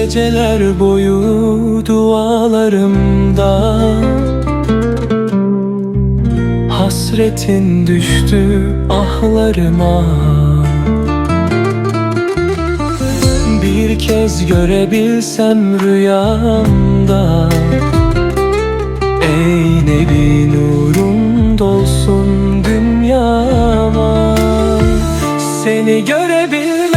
Geceler boyu dualarımda. Hasretin düştü ahlarıma. Bir kez görebilsem rüyamda. Ey Nebi nurun dolsun dünyama. Seni görebilmek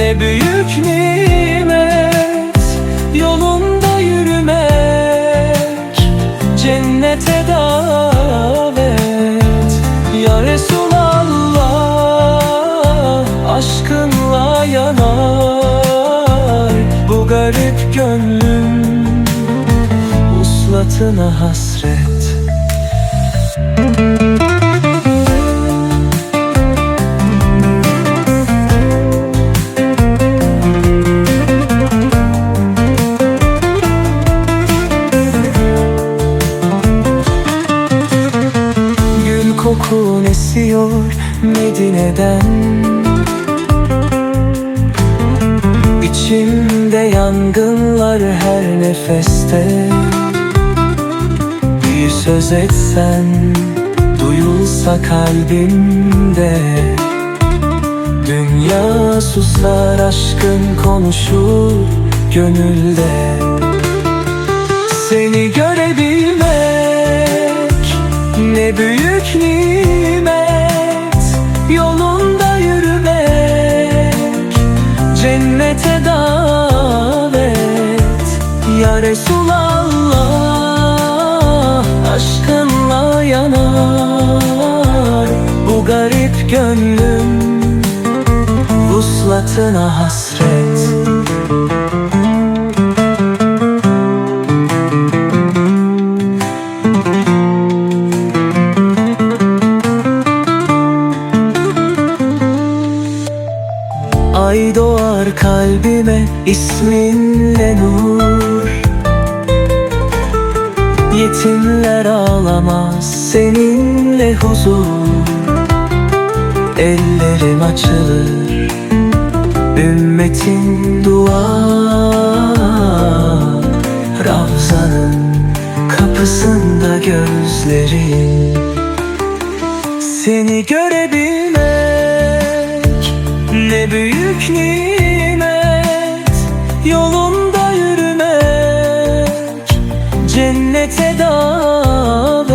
ne büyük nimet Yolunda yürümek cennete davet. Ya Resulallah aşkınla yanar Bu garip gönlüm Uslatına hasret kokun esiyor Medine'den? İçimde yangınlar her nefeste. Bir söz etsen Duyulsa kalbimde. Dünya susar aşkın konuşur gönülde. Seni görebilmek ne büyük nimet Yolunda yürümek cennete davet. Ya Resulallah aşkınla yanar Bu garip gönlüm vuslatına hasret kalbime isminle nur. Yetimler ağlamaz seninle huzur. Ellerim açılır ümmetin dua Ravzanın kapısında gözlerim Seni görebilmek ne büyük nimet Cennete davet.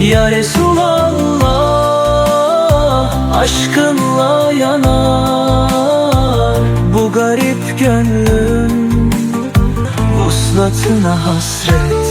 Ya Resulallah Aşkınla yanar. Bu garip gönlüm Vuslatına hasret